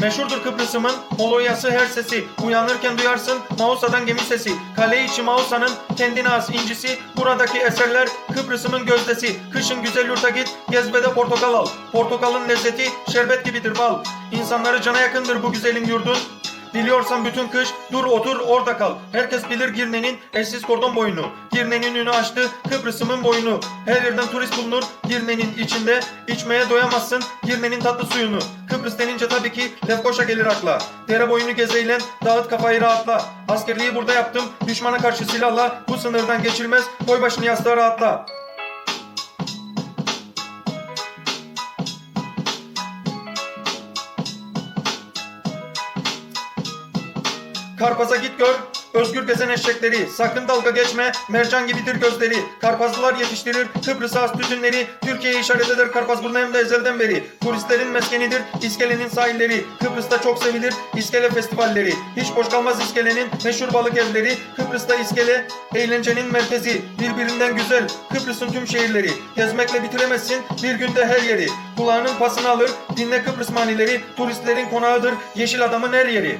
Meşhurdur Kıbrıs'ımın Moloyası her sesi. Uyanırken duyarsın Mausa'dan gemi sesi. Kale içi Mausa'nın kendine has incisi. Buradaki eserler Kıbrıs'ımın gözdesi. Kışın güzel yurta git, gezmede portakal al. Portakalın lezzeti şerbet gibidir bal. İnsanları cana yakındır bu güzelin yurdun. Diliyorsan bütün kış dur otur orada kal. Herkes bilir Girne'nin eşsiz kordon boyunu. Girne'nin ünü açtı Kıbrıs'ımın boyunu. Her yerden turist bulunur Girne'nin içinde. İçmeye doyamazsın Girne'nin tatlı suyunu. Kıbrıs denince tabii ki Lefkoşa gelir akla. Dere boyunu gezeylen dağıt kafayı rahatla. Askerliği burada yaptım düşmana karşı silahla. Bu sınırdan geçilmez koy başını yastığa rahatla. Karpaz'a git gör, özgür gezen eşekleri. Sakın dalga geçme, mercan gibidir gözleri. Karpazlılar yetiştirir, Kıbrıs'a has tütünleri. Türkiye'yi işaret eder Karpaz bunu hem de ezelden beri. Turistlerin meskenidir, iskelenin sahilleri. Kıbrıs'ta çok sevilir, iskele festivalleri. Hiç boş kalmaz iskelenin meşhur balık evleri. Kıbrıs'ta iskele, eğlencenin merkezi. Birbirinden güzel, Kıbrıs'ın tüm şehirleri. Gezmekle bitiremezsin, bir günde her yeri. Kulağının pasını alır, dinle Kıbrıs manileri. Turistlerin konağıdır, yeşil adamın her yeri.